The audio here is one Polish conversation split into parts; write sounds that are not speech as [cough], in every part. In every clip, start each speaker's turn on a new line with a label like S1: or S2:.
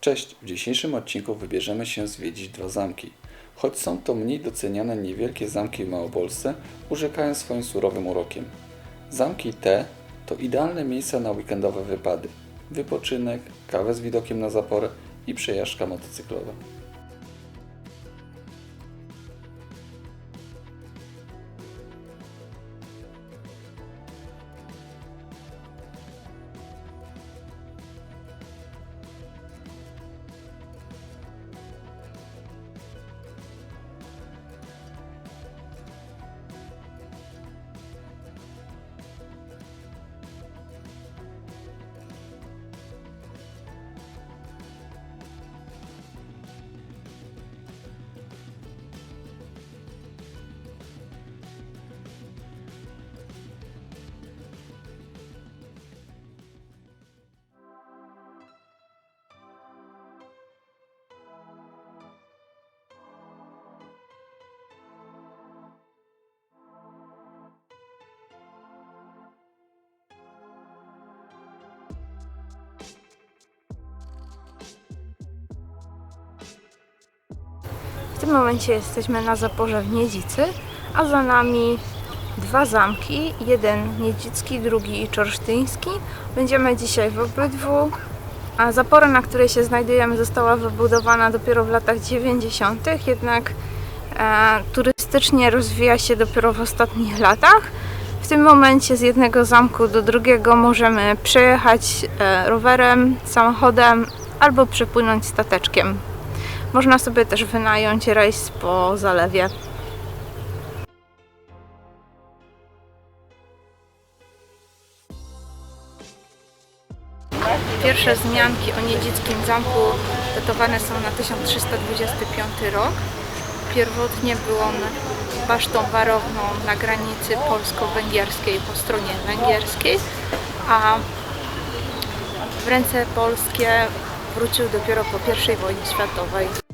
S1: Cześć, w dzisiejszym odcinku wybierzemy się zwiedzić dwa zamki. Choć są to mniej doceniane niewielkie zamki w Małopolsce, urzekają swoim surowym urokiem. Zamki te to idealne miejsca na weekendowe wypady, wypoczynek, kawę z widokiem na zaporę i przejażdżka motocyklowa.
S2: W tym momencie jesteśmy na zaporze w Niedzicy, a za nami dwa zamki, jeden niedzicki, drugi czorsztyński. Będziemy dzisiaj w obydwu, a zapora, na której się znajdujemy, została wybudowana dopiero w latach 90., jednak e, turystycznie rozwija się dopiero w ostatnich latach. W tym momencie z jednego zamku do drugiego możemy przejechać e, rowerem, samochodem albo przepłynąć stateczkiem. Można sobie też wynająć rejs po zalewie. Pierwsze wzmianki o niedzickim zamku datowane są na 1325 rok. Pierwotnie był on basztą warowną na granicy polsko-węgierskiej po stronie węgierskiej, a w ręce polskie wrócił dopiero po I wojnie światowej.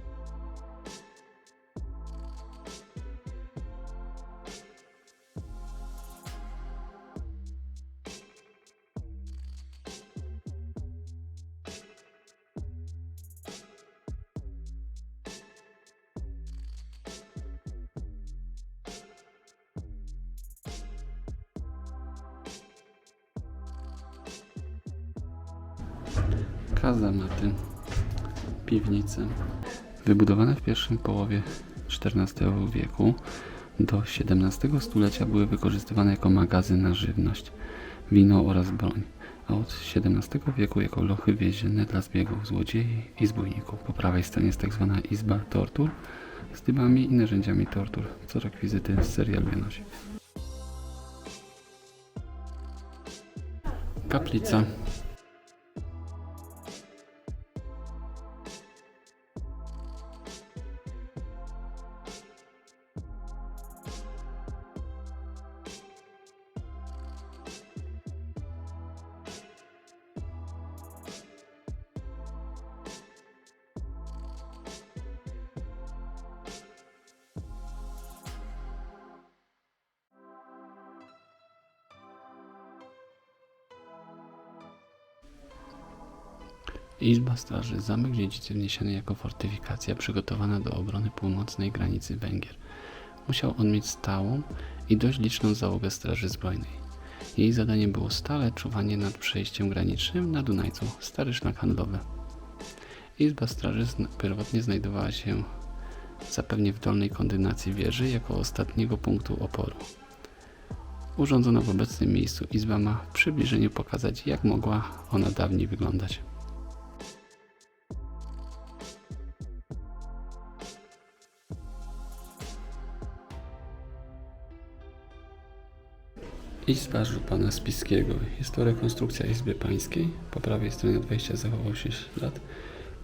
S1: Kazamaty, piwnice. Wybudowane w pierwszej połowie XIV wieku do XVII stulecia były wykorzystywane jako magazyn na żywność, wino oraz broń, a od XVII wieku jako lochy więzienne dla zbiegów złodziei i zbójników. Po prawej stronie jest tzw. izba tortur z dybami i narzędziami tortur, co rekwizyty z serialu Janosi. Kaplica Izba Straży, zamek dziedzicy wniesiony jako fortyfikacja przygotowana do obrony północnej granicy Węgier. Musiał on mieć stałą i dość liczną załogę Straży Zbrojnej. Jej zadaniem było stale czuwanie nad przejściem granicznym na Dunajcu, stary szlak handlowy. Izba Straży pierwotnie znajdowała się zapewnie w dolnej kondynacji wieży jako ostatniego punktu oporu. Urządzona w obecnym miejscu izba ma w przybliżeniu pokazać, jak mogła ona dawniej wyglądać. Izba Żupana Spiskiego. Jest to rekonstrukcja Izby Pańskiej. Po prawej stronie od wejścia zachował się ślad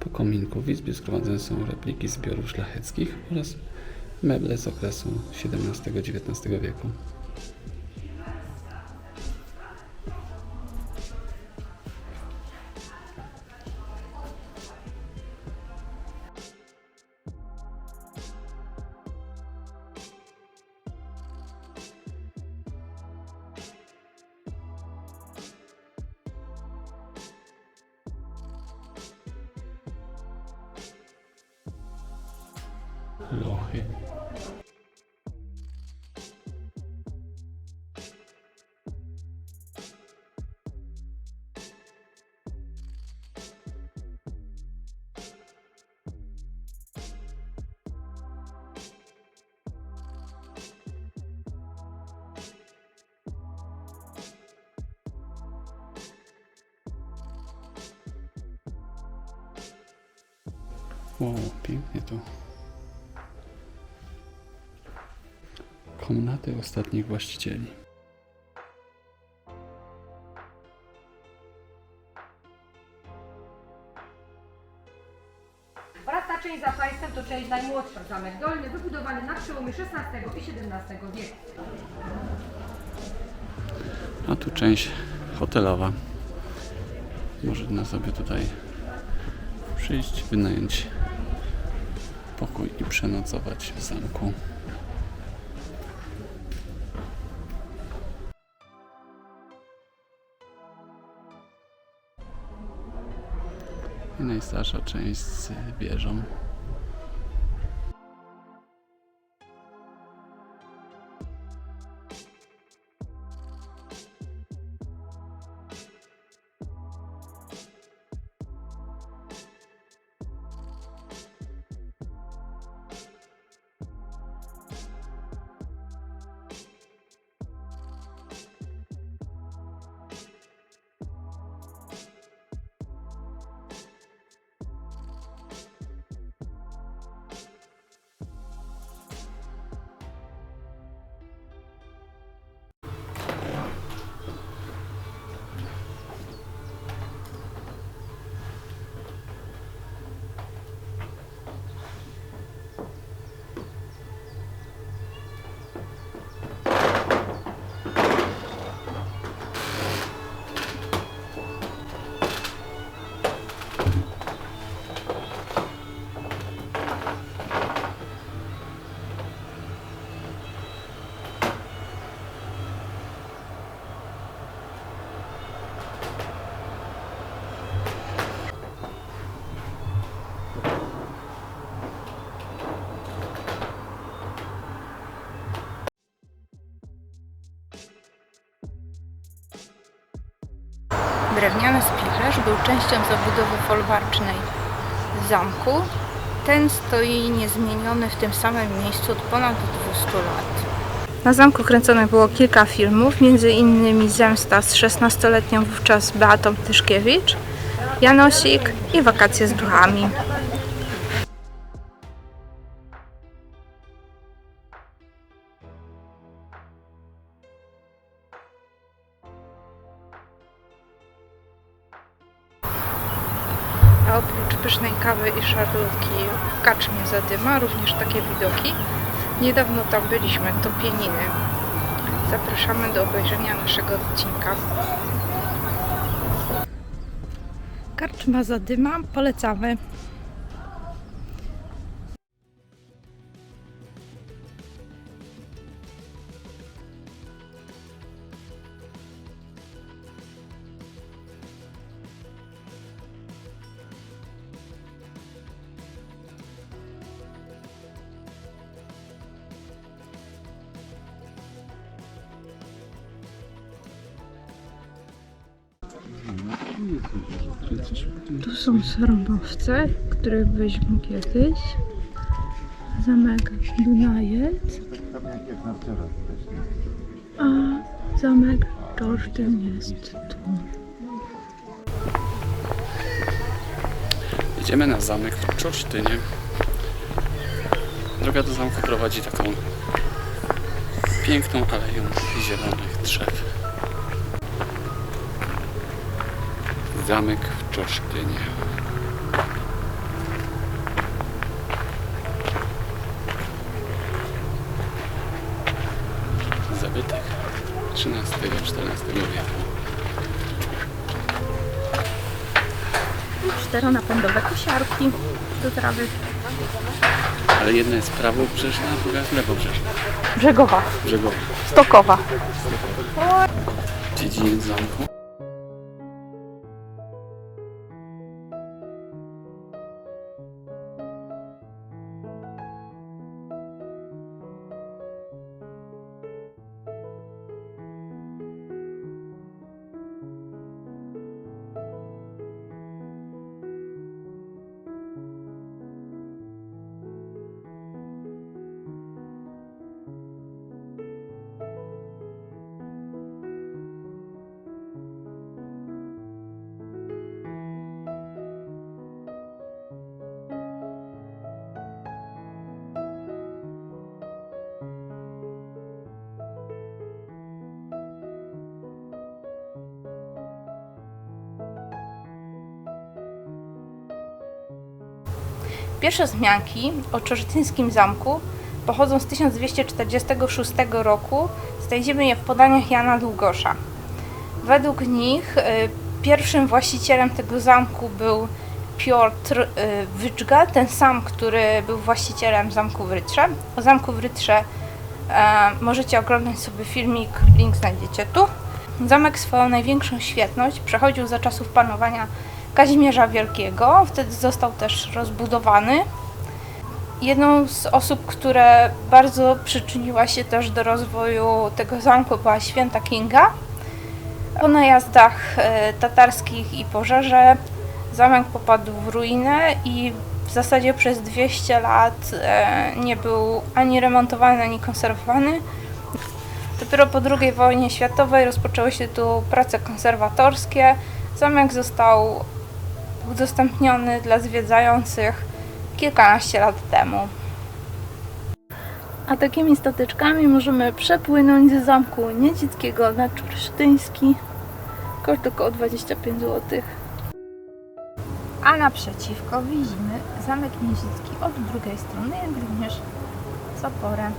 S1: po kominku. W izbie zgromadzone są repliki zbiorów szlacheckich oraz meble z okresu XVII-XIX wieku. top. Bom, então. Komnaty ostatnich właścicieli.
S3: Oraz ta część za państwem to część najmłodsza, zamek dolny, wybudowany na przełomie XVI i XVII wieku.
S1: A tu część hotelowa. Można sobie tutaj przyjść, wynająć pokój i przenocować w zamku. I najstarsza część z wieżą.
S2: Drewniany spichlerz był częścią zabudowy folwarcznej zamku. Ten stoi niezmieniony w tym samym miejscu od ponad 200 lat. Na zamku kręconych było kilka filmów, innymi Zemsta z 16-letnią wówczas Beatą Tyszkiewicz, Janosik i Wakacje z duchami. Kaczmie zadyma również takie widoki. Niedawno tam byliśmy, to pieniny. Zapraszamy do obejrzenia naszego odcinka. Karczma zadyma, polecamy. Tu są sarobowce, których byliśmy kiedyś. Zamek Dunajec. A zamek Czorsztyn jest tu.
S1: Jedziemy na zamek w Czorsztynie. Droga do zamku prowadzi taką piękną aleją zielonych drzew. Zamek w Czorsztynie. Zabytek XIII-XIV wieku.
S2: Czteronapędowe kosiarki do trawy.
S1: Ale jedna jest prawobrzeżna, a druga jest lewobrzeżna.
S2: Brzegowa,
S1: Brzegowa.
S2: stokowa.
S1: Dziedziniec zamku.
S2: Pierwsze wzmianki o czortyńskim zamku pochodzą z 1246 roku. Znajdziemy je w podaniach Jana Długosza. Według nich y, pierwszym właścicielem tego zamku był Piotr y, Wyczga, ten sam, który był właścicielem zamku w Rytrze. O zamku w Rytrze e, możecie oglądać sobie filmik, link znajdziecie tu. Zamek swoją największą świetność przechodził za czasów panowania Kazimierza Wielkiego, wtedy został też rozbudowany. Jedną z osób, które bardzo przyczyniła się też do rozwoju tego zamku była święta Kinga. Po najazdach e, tatarskich i pożarze zamek popadł w ruinę i w zasadzie przez 200 lat e, nie był ani remontowany, ani konserwowany. Dopiero po II wojnie światowej rozpoczęły się tu prace konserwatorskie. Zamek został udostępniony dla zwiedzających kilkanaście lat temu. A takimi stateczkami możemy przepłynąć z zamku Niedzickiego na Czursztyński. Koszt około 25 zł. A naprzeciwko widzimy zamek Niedzicki od drugiej strony, jak również zaporę.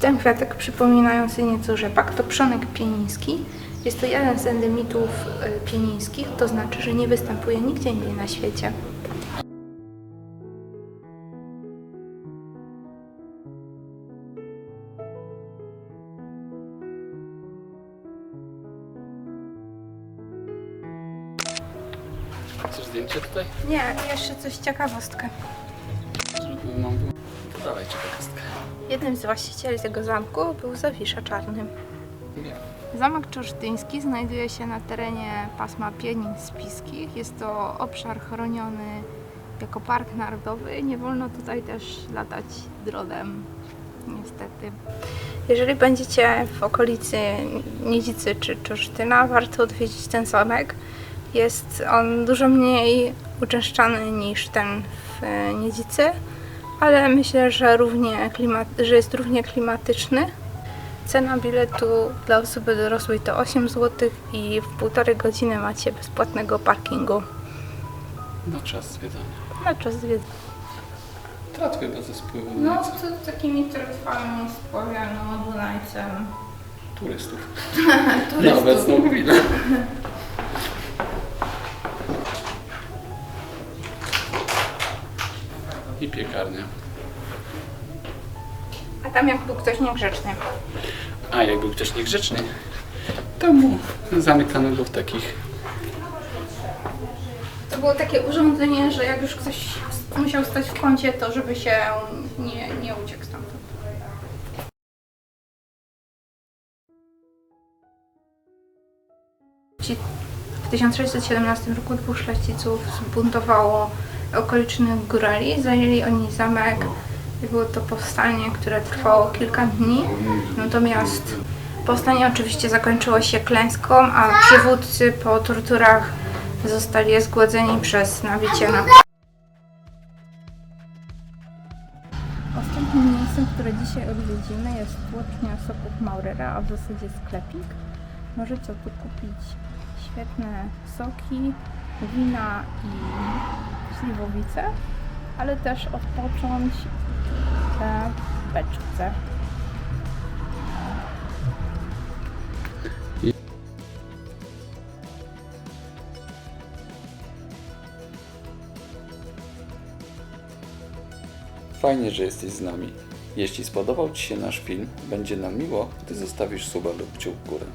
S2: Ten kwiatek przypominający nieco rzepak to przonek pieniński. Jest to jeden z endemitów y, pienińskich, to znaczy, że nie występuje nigdzie indziej na świecie.
S1: Chcesz zdjęcie tutaj?
S2: Nie, jeszcze coś ciekawostkę.
S1: Żeby dawaj ciekawostkę.
S2: Jednym z właścicieli tego zamku był Zawisza Czarny. Zamek Czorsztyński znajduje się na terenie pasma Pieniń Spiskich. Jest to obszar chroniony jako park narodowy. Nie wolno tutaj też latać drodem, niestety. Jeżeli będziecie w okolicy Niedzicy czy Czorsztyna, warto odwiedzić ten zamek. Jest on dużo mniej uczęszczany niż ten w Niedzicy, ale myślę, że, równie klimat, że jest równie klimatyczny. Cena biletu dla osoby dorosłej to 8 zł i w półtorej godziny macie bezpłatnego parkingu
S1: Na czas zwiedzania.
S2: na czas zwiedzania.
S1: Trat chyba ze spływu
S2: No, to takimi tratwami spławiano Dunajcem. [laughs]
S1: turystów. Na
S2: Turystów.
S1: obecną chwilę. [laughs] I piekarnia.
S2: A tam jak był ktoś niegrzeczny.
S1: A jak był ktoś niegrzeczny, to mu zamykano go w takich
S2: To było takie urządzenie, że jak już ktoś musiał stać w kącie, to żeby się nie, nie uciekł stamtąd. W 1617 roku dwóch szlachciców zbuntowało okolicznych górali. Zajęli oni zamek i było to powstanie, które trwało kilka dni. Natomiast powstanie oczywiście zakończyło się klęską, a przywódcy po torturach zostali zgładzeni przez nabicie na Ostatnim miejscem, które dzisiaj odwiedzimy jest tłocznia soków Maurera, a w zasadzie sklepik. Możecie tu kupić świetne soki, wina i śliwowice, ale też odpocząć na beczce.
S1: Fajnie, że jesteś z nami. Jeśli spodobał Ci się nasz film, będzie nam miło, gdy zostawisz suba lub kciuk w górę.